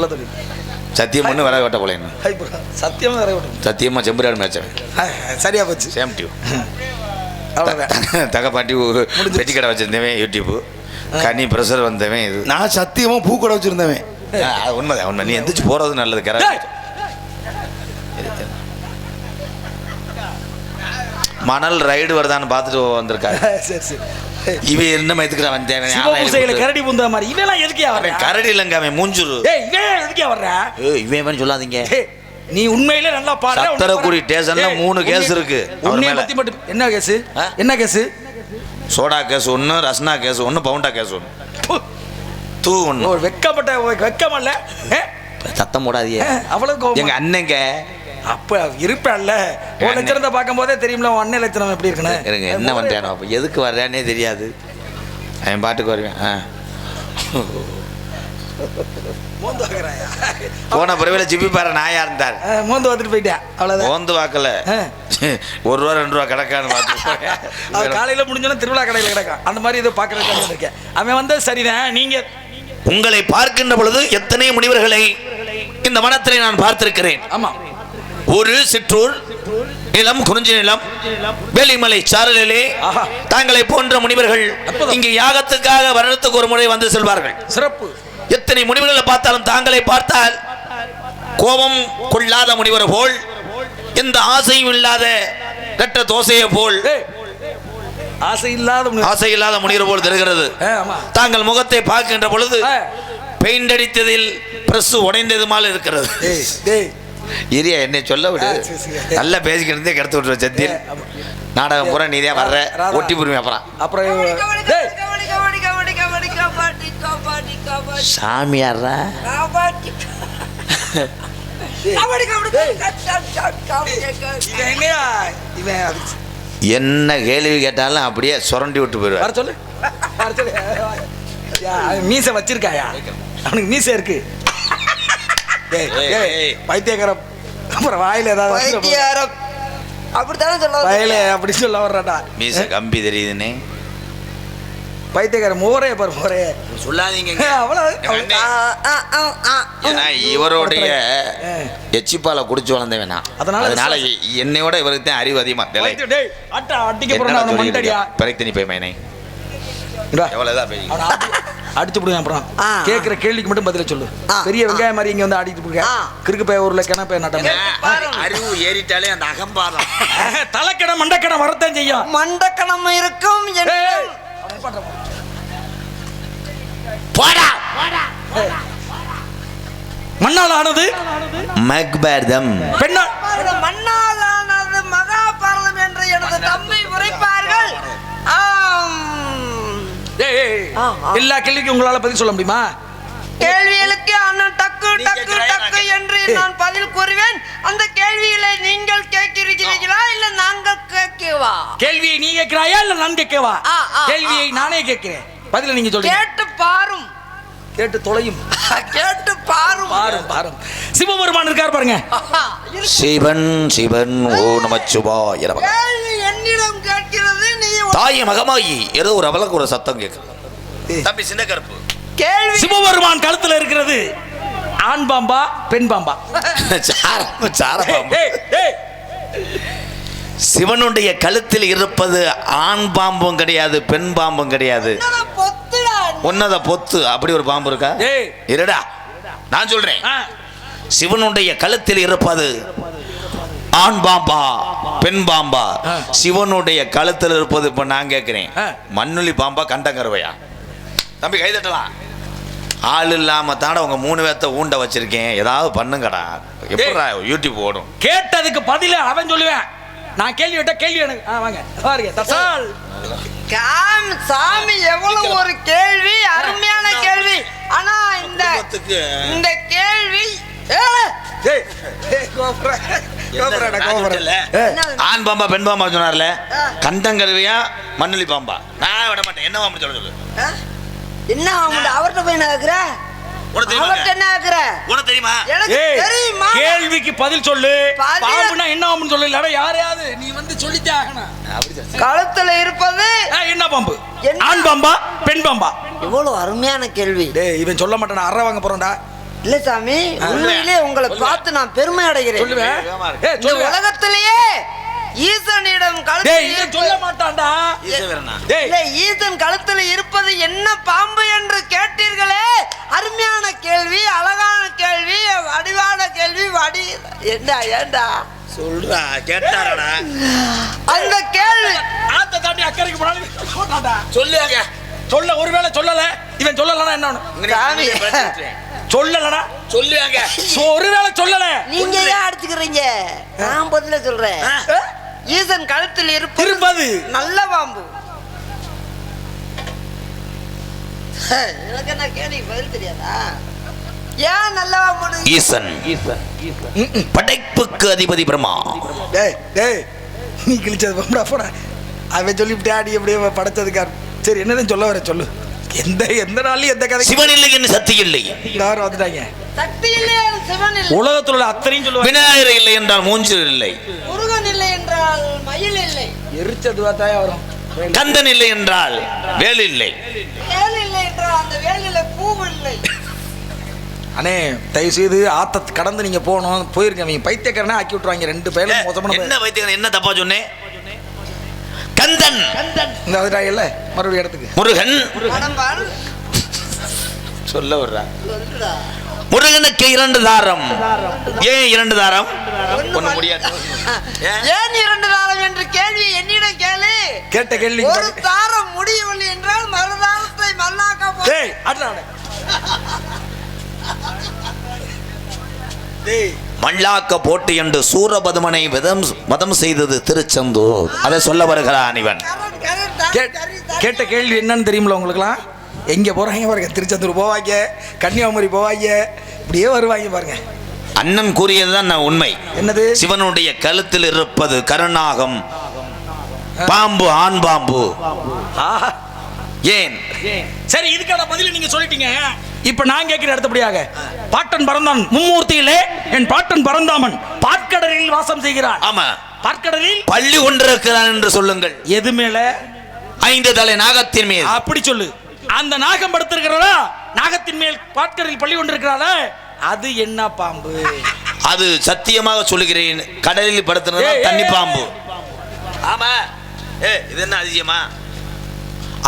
நல்ல தொழில் சத்தியம் பண்ணு விறகு வெட்ட போல என்ன? ஹை ப்ரோ சத்தியமா வர விடும் சத்தியமா செம்பரியாடு மேய்ச்சவன். சரியா போச்சு. சேம் டியூ தகப்பாட்டி பெட்டி கடை வச்சிருந்தவன் யூடியூப் கனி ப்ரெஷர் வந்தவன் இது. நான் சத்தியமா பூ கடை வச்சிருந்தவன். உண்மைதான் உண்மை. நீ எந்திரிச்சு போறது நல்லது கரை. டேய், மணல் ரைடு வருதான்னு பார்த்துட்டு வந்திருக்காரு. சரி சரி. இவன் என்ன மயத்துக்கு வந்தேன் கரடி புந்த மாதிரி. இவெல்லாம் எதுக்கியா வர்ற அவன் கரடி இல்லைங்க அவன் மூஞ்சுரு எதுக்கியா வர்ற? இவன் இவன் சொல்லாதீங்க. நீ உண்மையிலே நல்லா பாடுற சத்திரக்குடி ஸ்டேஷன்ல மூணு கேஸ் இருக்கு. உன்னைய. பத்தி மட்டும் என்ன கேஸ்? என்ன கேஸ்? சோடா கேஸ் ஒன்று ரஸ்னா கேஸ் ஒன்று பவுண்டா கேஸ் ஒன்று தூ ஒன்று ஒரு வெக்கப்பட்ட வெக்கம் இல்ல சத்தம் போடாதீங்க. ஏ, அவ்வளவு? எங்க அண்ணங்க. அப்ப இருப்பேன்ல. அண்ணே. லட்சணத்தை பார்க்கும் போதே தெரியும்ல உன் அண்ணன் லட்சணம் எப்படி இருக்குன்னு. இருங்க என்ன பண்றானோ அப்போ எதுக்கு வர்றானே தெரியாது. அவன் பாட்டுக்கு வருவேன். ஆ. மோந்து வாங்குறாயா போன பிறவில ஜிப்பி பாரு நாயா இருந்தார். ஆ, மோந்து வந்துட்டு போயிட்டேன் அவ்வளவுதான். ஓந்து வாக்கல. ஒரு ரூபா ரெண்டு ரூபா கிடக்கான்னு அது பார்த்து காலையில முடிஞ்சோன்னா திருவிழா கடையில் கிடக்கும் அந்த மாதிரி இதை பார்க்கறதுக்கு இருக்கேன் அவன் வந்து சரிதான். நீங்க உங்களை பார்க்கின்ற பொழுது எத்தனை முனிவர்களை இந்த வனத்திலே நான் பார்த்திருக்கிறேன். ஆமா. ஒரு சிற்றூர் நிலம் குறிஞ்சி நிலம் வேலிமலை சாரலிலே. தாங்களை போன்ற முனிவர்கள். இங்கே யாகத்துக்காக வருடத்துக்கு ஒரு முறை வந்து செல்வார்கள். சிறப்பு. எத்தனை முனிவர்களை பார்த்தாலும் தாங்களை பார்த்தால் கோபம் கொள்ளாத முனிவர் போல் எந்த ஆசையும் இல்லாத கட்ட தோசையை போல் ஆசை இல்லாத முனி- ஆசை இல்லாத முனிவர் போல் தெரிகிறது. தாங்கள் முகத்தை பார்க்கின்ற பொழுது. பெயிண்ட் அடித்ததில் பிரஸ் உடைந்ததுமால் இருக்கிறது. டேய் டேய் இரியா என்னை சொல்ல விடு. நல்லா பேசிக்கிட்டு இருந்தே கிடத்து விட்டுருவ சத்தியில். நாடகம் பூரா நீதே வர்ற. ராதா. ஒட்டி புரியும் அப்புறம். அப்புறம் சாமியாரா என்ன கேள்வி கேட்டாலும் அப்படியே சுரண்டி விட்டு வர போயிடுவார் சொல்லு. வர சொல்லு. யா, அவன் மீசை வச்சிருக்காயா? அவனுக்கு மீசை இருக்கு. பைத்தியக்காரன் அப்புறம் வாயில ஏதாவது அப்படித்தானே சொல்ல வயல அப்படி சொல்ல வர்றாடா. மீச கம்பி தெரியுதுன்னு பைத்தியக்காரன் மோரே பாரு மோரே சொல்லாதீங்க. ஏன்னா இவருடைய. எச்சிப்பால குடிச்சு வளர்ந்தவன். அதனால அதனால என்னையோட இவருக்கு தான் அறிவு அதிகமா. இல்லை பைத்தியம், டேய் அட்டா அடிக்க போறா என்னடா அவன் சொல்லிட்டு மண்டடியா இருக்க? பிறகு தனி போய் மேனை. அடிச்சு விடுங்க அப்புறம். ஆ. கேக்குற கேள்விக்கு மட்டும் பதில சொல்லு. ஆ. பெரிய வெங்காயம் மாதிரி இங்க வந்து ஆடிட்டு இருக்க ஆ. கிறுக்கு பைய ஊர்ல கிண பைய நட்டம் அறிவு ஏறிட்டாலே அந்த அகம்பாதம் தலைக்கடை மண்டக்கடை வரத்தான் செய்யும். மண்டக்கணம் இருக்கும் மண்ணால் ஆனது மக்பர்தம். பெண்ணால் இது மண்ணாலானது மகாபாரதம் என்று எனது தம்மை உரைப்பார்கள். எல்லா கேள்விக்கும் உங்களால பதில் சொல்ல முடியுமா? கேள்விகளுக்கு அண்ணன் டக்கு டக்கு டக்கு என்று நான் பதில் கூறுவேன். அந்த கேள்விகளை நீங்கள் கேட்கிறீர்களா இல்ல நாங்கள் கேட்கவா? கேள்வியை நீ கேட்கிறாயா இல்ல நான் கேட்கவா? கேள்வியை நானே கேட்கிறேன். பதில நீங்க சொல்லுங்க. கேட்டு பாரும். கேட்டு தொலையும். கேட்டு பாரும். பாரும் பாரும். சிவபெருமான் இருக்கார் பாருங்க. சிவன் சிவன் ஓ கேள்வி என்னிடம் கேட்கிறது நீ தாய் மகமாயி ஏதோ ஒரு அவலக்கு ஒரு சத்தம் கேட்குது தம்பி சின்ன கருப்பு. கேள்வி. சிவபெருமான் கழுத்துல இருக்கிறது. ஆண் பாம்பா பெண் பாம்பா? சாரம் சாரம் சிவனுடைய கழுத்தில் இருப்பது ஆண் பாம்பும் கிடையாது பெண் பாம்பும் கிடையாது. உன்னத பொத்து. அப்படி ஒரு பாம்பு இருக்கா. இருடா. நான் சொல்றேன். சிவனுடைய கழுத்தில் இருப்பது ஆண் பாம்பா பெண் பாம்பா. சிவனுடைய கழுத்தில் இருப்பது இப்ப நான் கேட்கிறேன். மண்ணுளி பாம்பா கண்டங்கருவையா? தம்பி கை தட்டலாம். ஆள் இல்லாம தாட உங்க மூணு பேர்த்த ஊண்ட வச்சிருக்கேன். ஏதாவது பண்ணுங்கடா. எப்படா யூடியூப் ஓடும். கேட்டதுக்கு பதில அவன் சொல்லுவேன். நான் கேள்வி விட்ட கேள்வி எனக்கு. ஆ, வாங்க. பாருங்க. தசால் காம் சாமி எவ்வளவு ஒரு கேள்வி அருமையான கேள்வி. ஆனா இந்த இந்த கேள்வி ஏ, ஏய், ஏய், கோபுர, கோபுரடா, கோபுர. ஏய், ஆண் பாம்பா பெண் பாம்பா சொன்னார்ல? ஆ. கண்டங்கருவியா மண்ணுளி பாம்பா? நான் விட மாட்டேன். என்ன பாம்பு சொல்ல சொல்லு? ஆ? என்ன அவங்கள்ட்ட அவர்கிட்ட போய் என்ன கேள்விக்கு பதில் சொல்லு. பாம்புனா என்ன ஆகும்னு சொல்லு இல்லடா யாரையாவது நீ வந்து சொல்லித்தே ஆகணும். கழுத்துல இருப்பது என்ன பாம்பு? ஆண் பாம்பா பெண் பாம்பா? எவ்வளவு அருமையான கேள்வி. டேய் இவன் சொல்ல மாட்டானா அற வாங்க போறோம்டா இல்ல சாமி உண்மையிலே உங்களை பார்த்து நான் பெருமை அடைகிறேன் உலகத்திலேயே ஈசனிடம் டேய் கழுத்தில் சொல்ல மாட்டான்டா ஈசன் கழுத்தில் இருப்பது என்ன பாம்பு என்று கேட்டீர்களே? அருமையான கேள்வி அழகான கேள்வி வடிவான கேள்வி வடி ஏண்டா ஏண்டா? சொல்றா கேட்டாரடா. அந்த கேள்வி ஆத்த தாண்டி அக்கறைக்கு போனாலும் சொல்லுங்க சொல்ல ஒருவேளை சொல்லல இவன் சொல்லலனா என்ன. சொல்லலனா? சொல்லுவாங்க சோ, ஒருவேளை சொல்லல. நீங்க ஏன் அடிச்சுக்கிறீங்க? நான் பதில சொல்றேன். ஈசன் கழுத்தில் இருப்பது நல்ல பாம்பு. எனக்கு என்ன கேள்வி பதில் தெரியாதா? ஏன் நல்ல பாம்பு ஈசன். படைப்புக்கு அதிபதி பிரம்மா. டேய் டேய் நீ கிழிச்சது போடா போடா. அவன் சொல்லிவிட்டே படைச்சதுக்கார் சரி என்னதான் சொல்ல வர சொல்லு. எந்த எந்த நாள்லயும் எந்த கதை சிவன் இல்லை என்று சக்தி இல்லை. எல்லாரும் வந்துட்டாங்க. சக்தி இல்லை சிவன் இல்லை. உலகத்துல உள்ள அத்தனையும் சொல்லுவாங்க. விநாயகர் இல்லை என்றால் மூஞ்சல் இல்லை. என்றால் மயில் இல்லை. எரிச்சது பார்த்தாயே வரும்? கந்தன் இல்லை என்றால் வேல் இல்லை. வேல் இல்லை என்றால் அந்த வேலில பூ இல்லை. அண்ணே தயவு செய்து ஆத்த கடந்து நீங்க போகணும். போயிருங்க. அவங்க பைத்தியக்காரனே ஆக்கி விட்டுருவாங்க. ரெண்டு பேரும் மோசமான என்ன வைத்தியர் என்ன தப்பா சொன்னேன் கந்தன். இந்த வந்துட்டாங்கல்ல மறுபடியும் இடத்துக்கு முருகன். சொல்ல சொல்லுடா. முருகனுக்கு இரண்டு தாரம். ஏன் இரண்டு தாரம்? ஒண்ணு முடியாது. ஏன்? இரண்டு தாரம் என்று கேள்வி என்னிடம் கேளு. கேட்ட கேள்வி ஒரு தாரம் முடியவில்லை என்றால் மறுதாரத்தை மல்லாக்க போ டேய். டேய். மல்லாக்க போட்டு என்று சூரபதுமனை விதம் மதம் செய்தது திருச்செந்தூர். அதை சொல்ல வருகிறான் இவன். கேட்ட கேள்வி என்னன்னு தெரியுமில உங்களுக்குலாம் எங்க போறாங்க பாருங்க திருச்செந்தூர் போவாங்க கன்னியாகுமரி போவாங்க இப்படியே வருவாங்க பாருங்க. அண்ணன் கூறியதுதான் நான் உண்மை. என்னது? சிவனுடைய கழுத்தில் இருப்பது கருணாகம் பாம்பு ஆண் பாம்பு. ஆஹா. ஏன்? சரி இதுக்கான பதில் நீங்க சொல்லிட்டீங்க. இப்ப நான் கேட்கிற அடுத்தபடியாக பாட்டன் பரந்தான் மும்மூர்த்தியிலே என் பாட்டன் பரந்தாமன் பாற்கடலில் வாசம் செய்கிறான் ஆமா. பாற்கடலில் பள்ளி கொண்டிருக்கிறான் என்று சொல்லுங்கள். எது மேல? ஐந்து தலை நாகத்தின் மீது. அப்படி சொல்லு. அந்த நாகம் படுத்திருக்கிறதா? நாகத்தின் மேல் பாட்கடலில் பள்ளி கொண்டிருக்கிறாளே? அது என்ன பாம்பு? அது சத்தியமாக சொல்லுகிறேன். கடலில் படுத்துனது தண்ணி பாம்பு. ஆமா. ஏ இது என்ன அதிசயமா?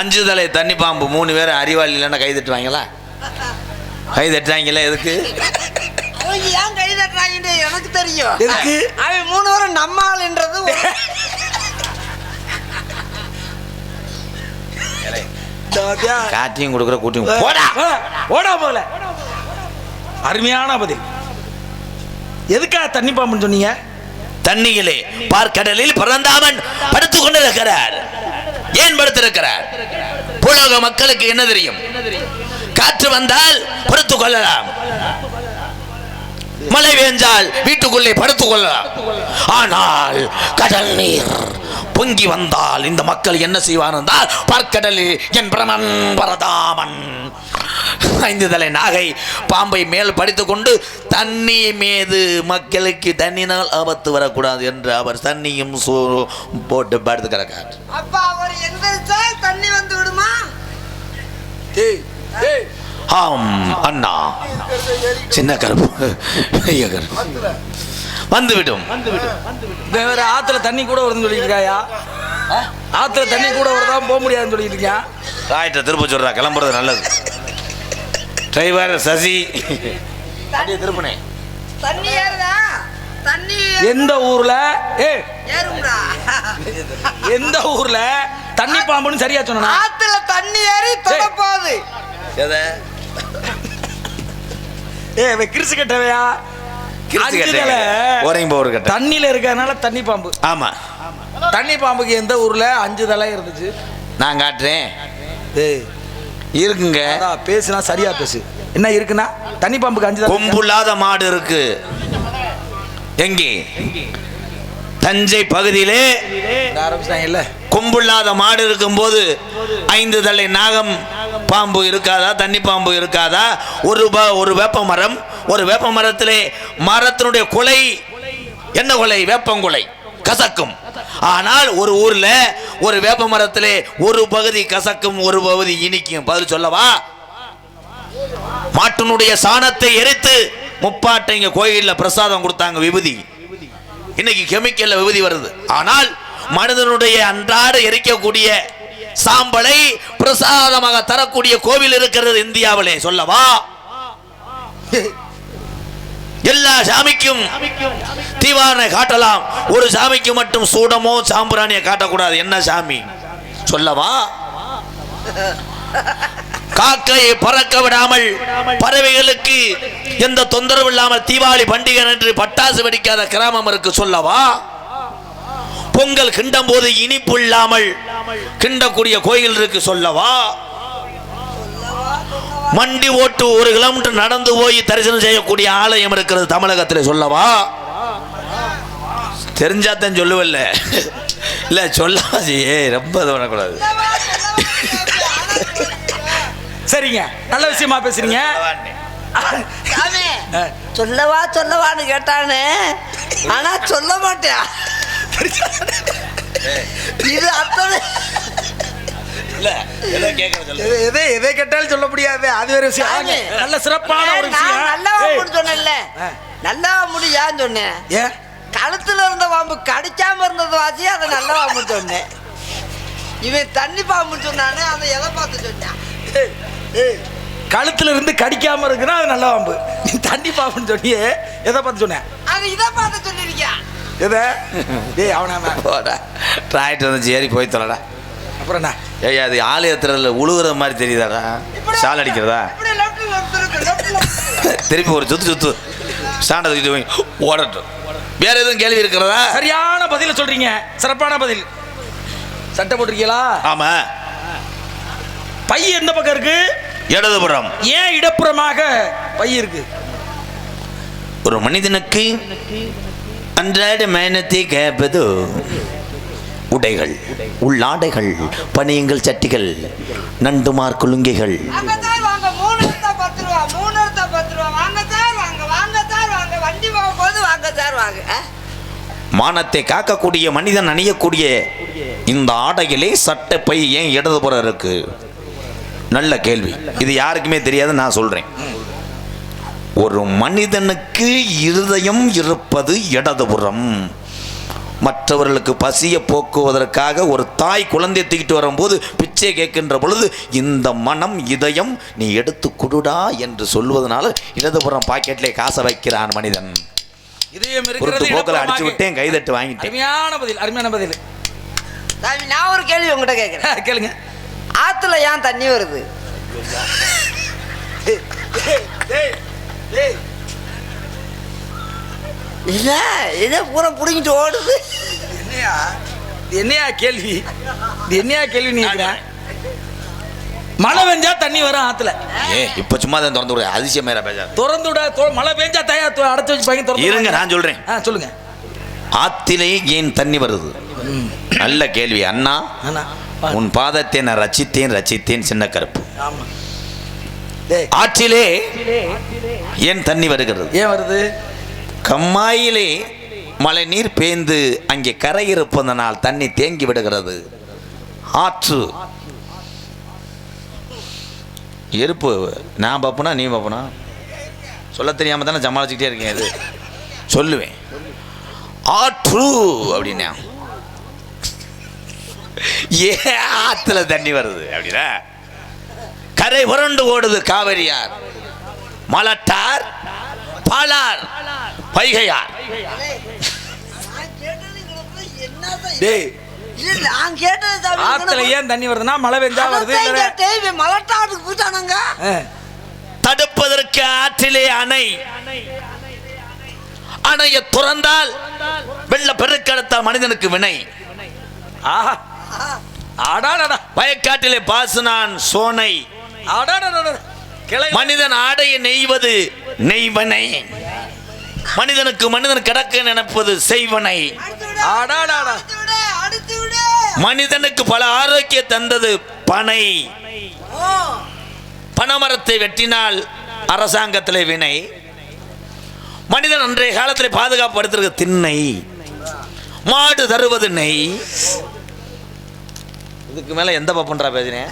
அஞ்சு தலை தண்ணி பாம்பு மூணு பேர் அறிவாளி இல்லைன்னா கை தட்டுவாங்களா? கை தட்டுவாங்களா எதுக்கு? ஏன் கை தட்டுறாங்கன்னு எனக்கு தெரியும். எதுக்கு? அவன் மூணு பேரும் நம்மால் காட்டியும் கொடுக்குற கூட்டியும் போடா. ஓடா போல. அருமையான பதில். எதுக்கா தண்ணி பாம்புன்னு சொன்னீங்க? தண்ணியிலே பார்க்கடலில் பறந்தாமன் படுத்துக் கொண்டிருக்கிறார். ஏன் படுத்திருக்கிறார்? புலக மக்களுக்கு என்ன தெரியும்? காற்று வந்தால் படுத்துக் கொள்ளலாம். மழை பெஞ்சால் வீட்டுக்குள்ளே படுத்துக் கொள்ளலாம் ஆனால் கடல் நீர் பொங்கி வந்தால் இந்த மக்கள் என்ன செய்வான் என்றால் பார்க்கடலில் என் பிரமன் பரதாமன் ஐந்து தலை நாகை பாம்பை மேல் படித்துக் கொண்டு தண்ணி மீது மக்களுக்கு தண்ணினால் ஆபத்து வரக்கூடாது என்று அவர் தண்ணியும் போட்டு படுத்து கிடக்கார். அப்ப அவர் எந்திரிச்சா தண்ணி வந்து விடுமா? ஆம் அண்ணா. சின்ன கருப்பு. பெரிய கருப்பு. வந்துவிடும். இவன் வேற ஆத்துல தண்ணி கூட வருதுன்னு சொல்லிட்டு இருக்காயா ஆத்துல தண்ணி கூட வருதான் போக முடியாதுன்னு சொல்லிட்டு இருக்கான் ராயிட்ட திருப்ப சொல்றா கிளம்புறது நல்லது. டிரைவர் சசி. அப்படியே திருப்பினே. தண்ணி ஏறுதா? தண்ணி எந்த ஊர்ல? எந்த ஊர்ல? தண்ணி பாம்புன்னு சரியா சொன்னா ஆத்துல தண்ணி ஏறி போகுது. எதை? ஏ கிறிசு கட்டவையா. தண்ணியில இருக்கறனால தண்ணி பாம்பு. ஆமா. தண்ணி பாம்புக்கு எந்த ஊர்ல அஞ்சு தலை இருந்துச்சு? நான் காட்டுறேன். இருக்குங்க. பேசுனா சரியா பேசு. என்ன இருக்குன்னா? தண்ணி பாம்புக்கு அஞ்சு தலை கொம்புள்ளாத மாடு இருக்கு. எங்கே? தஞ்சை பகுதியிலே. ஆரம்பிச்சாங்கல்ல கொம்புள்ளாத மாடு இருக்கும்போது ஐந்து தலை நாகம் பாம்பு இருக்காதா? தண்ணி பாம்பு இருக்காதா? ஒரு ப- ஒரு வேப்ப மரம். ஒரு வேப்ப மரத்திலே மரத்தினுடைய குலை. என்ன குலை? வேப்பங்குலை. கசக்கும். ஆனால் ஒரு ஊர்ல ஒரு வேப்ப மரத்திலே ஒரு பகுதி கசக்கும் ஒரு பகுதி இனிக்கும். பதில் சொல்லவா? மாட்டினுடைய சாணத்தை எரித்து முப்பாட்டை இங்க கோயிலில் பிரசாதம் கொடுத்தாங்க விபூதி. இன்னைக்கு கெமிக்கல்ல விபூதி வருது. ஆனால் மனிதனுடைய அன்றாட எரிக்கக்கூடிய சாம்பலை பிரசாதமாக தரக்கூடிய கோவில் இருக்கிறது இந்தியாவிலே சொல்லவா? எல்லா சாமிக்கும் தீவான காட்டலாம். ஒரு சாமிக்கு மட்டும் சூடமோ சாம்பிராணியை காட்டக்கூடாது. என்ன சாமி? சொல்லவா? காக்கையை பறக்க விடாமல் பறவைகளுக்கு எந்த தொந்தரவு இல்லாமல் தீபாவளி பண்டிகை என்று பட்டாசு வெடிக்காத கிராமம் இருக்கு சொல்லவா? பொங்கல் கிண்டும் போது இனிப்பு இல்லாமல் கிண்டக்கூடிய கோயில் இருக்கு சொல்லவா? மண்டி ஓட்டு ஒரு கிலோமீட்டர் நடந்து போய் தரிசனம் செய்யக்கூடிய ஆலயம் இருக்கிறது தமிழகத்தில் சொல்லவா? தெரிஞ்சாதான் சொல்லுவல்ல. இல்ல சொல்லாது ஏ ரொம்ப இது பண்ணக்கூடாது. சரிங்க. நல்ல விஷயமா பேசுறீங்க. சொல்லவா சொல்லவான்னு கேட்டானே. ஆனா சொல்ல மாட்டேன். இது அத்தனை. எதை- எதை கேட்டாலும் சொல்ல முடியாது. அது ஒரு விஷயம். நல்ல சிறப்பான ஒரு விஷயம். முடி சொன்னேன்ல. ஆ. நல்லவா முடி ஏன் சொன்னேன். ஏன் கழுத்துல இருந்த பாம்பு கடிக்காம இருந்தது வாசி அதை நல்ல பாம்பு சொன்னேன். இவன் தண்ணி பாம்பு சொன்னானே அதை எதை பார்த்து சொன்னான்? கழுத்துல இருந்து கடிக்காம இருக்குன்னா அது நல்ல பாம்பு. நீ தண்ணி பாம்புன்னு சொன்னியே எதை பார்த்து சொன்னேன் அது இதை பார்த்து சொல்லியிருக்கான் எதை? டேய் அவனா போடா. டிராக்டர் வந்து ஏறி போய் தொலைடா. அப்புறம் என்ன? ஏய் அது ஆள் ஏத்துறதுல உழுகுற மாதிரி தெரியுதாடா? சால் அடிக்கிறதா? திருப்பி ஒரு சுத்து சுத்து. ஸ்டாண்டை தூக்கிட்டு போய் ஓடட்டும். வேற எதுவும் கேள்வி இருக்கிறதா? சரியான பதில சொல்றீங்க. சிறப்பான பதில். சட்டை போட்டிருக்கீங்களா? ஆமா. பை எந்த பக்கம் இருக்கு? இடதுபுறம். ஏன் இடப்புறமாக பை இருக்கு? ஒரு மனிதனுக்கு அன்றாட மேனத்தை கேட்பது உடைகள் உள்ளாடைகள் பனியங்கள் சட்டிகள் நண்டுமார் குலுங்கைகள்? மானத்தை காக்கக்கூடிய மனிதன் அணியக்கூடிய இந்த ஆடையிலே சட்டை பை ஏன் இடதுபுறம் இருக்கு? நல்ல கேள்வி. இது யாருக்குமே தெரியாது நான் சொல்றேன். ஒரு மனிதனுக்கு இருதயம் இருப்பது இடதுபுறம். மற்றவர்களுக்கு பசியை போக்குவதற்காக ஒரு தாய் குழந்தையை தூக்கிட்டு வரும்போது பிச்சை கேட்கின்ற பொழுது இந்த மனம் இதயம் நீ எடுத்து குடுடா என்று சொல்வதனால இடதுபுறம் பாக்கெட்ல காசை வைக்கிறான் மனிதன். இதயம் போக்கில் அடிச்சு. விட்டேன் கைதட்டு வாங்கிட்டேன். அருமையான பதில் அருமையான பதில். நான் ஒரு கேள்வி உங்ககிட்ட கேட்குறேன் கேளுங்க. ஆத்துல ஏன் தண்ணி வருது? இல்ல இதை பூரா புடிங்கிட்டு ஓடுது? என்னையா? கேள்வி? என்னையா கேள்வி நீ? மழை பெஞ்சா தண்ணி வரும் ஆத்துல. ஏ இப்ப சும்மா தான் திறந்து விடு. அதிசயம் மேல பேசாத. திறந்து விட தொ- மழை பெஞ்சா தயா அடைச்சு வச்சு பையன் திறந்து இருங்க. நான் சொல்றேன். ஆ சொல்லுங்க. ஆத்திலே ஏன் தண்ணி வருது? நல்ல கேள்வி அண்ணா. உன் பாதத்தை நான் ரச்சித்தேன் ரச்சித்தேன் சின்ன கருப்பு. ஆமா. ஆற்றிலே ஏன் தண்ணி வருகிறது? ஏன் வருது? கம்மாயிலே மழை நீர் பேய்ந்து அங்கே கரை இருப்பதனால் தண்ணி தேங்கி விடுகிறது. ஆற்று. எருப்பு நான் பார்ப்பனா நீ பார்ப்பனா சொல்ல தெரியாம தானே சமாளிச்சுக்கிட்டே இருக்கேன் இது. சொல்லுவேன். ஆற்று அப்படின்னா. ஏ ஆத்துல தண்ணி வருது அப்படின்னா? கரை புரண்டு ஓடுது காவிரியார். மலட்டார் பாலார் பைகையார். டேய். இல்ல, நான் கேட்டது சாமி, ஆத்துல ஏன் தண்ணி வருதுன்னா மழை பெஞ்சா வருது ஆ. தடுப்பதற்கு ஆற்றிலே அணை. அணையை துறந்தால் வெள்ள பெருக்கெடுத்த மனிதனுக்கு வினை. ஆஹா. அடாடா வயக்காட்டிலே பாசுனான் சோனை. மனிதன் ஆடையை நெய்வது நெய்வனை. மனிதனுக்கு மனிதன் கிடக்க நினைப்பது செய்வனை. மனிதனுக்கு பல ஆரோக்கிய தந்தது பனை. பனைமரத்தை வெட்டினால் அரசாங்கத்திலே வினை. மனிதன் அன்றைய காலத்தில் பாதுகாப்படுத்துறது திண்ணை. மாடு தருவது நெய். இதுக்கு மேல எந்த பப்புன்றா பேசினேன்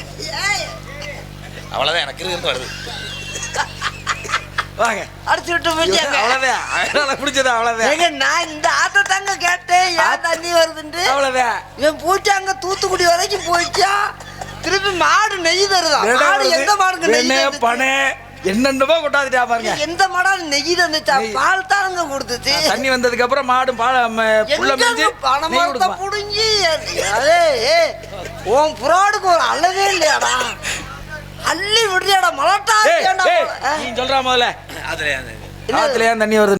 ஏய், அவ்வளவுதான் எனக்கு இருக்கிறது வருது வாங்க. அடிச்சு விட்டு போயிட்டாங்க அவ்வளவுதான். அதனால பிடிச்சது அவ்வளவுதான். ஏங்க நான் இந்த ஆத்த தாங்க கேட்டேன். ஏன் தண்ணி வருதுன்ட்டு? அவ்வளவுதான். இவன் பூச்சாங்க தூத்துக்குடி வரைக்கும் போயிச்சா திருப்பி மாடு நெய் தருதா? மாடு எந்த மாடுங்க நெய்? பனை என்னென்னமோ கொண்டாந்துட்டா பாருங்க. எந்த மாடால நெய் தந்துச்சா. பால் தாங்க கொடுத்துச்சு. தண்ணி வந்ததுக்கு அப்புறம் மாடும் பால் ம- புல்ல மேய்ஞ்சு எங்கங்க பணம். புடுங்கி? அதே உன் புறாடுக்கு ஒரு அழகே இல்லையாடா? அள்ளி விடுறியாடா மலட்டா நீ சொல்றா முதல்ல. அதுல ஆத்துல ஏன் தண்ணி வருது.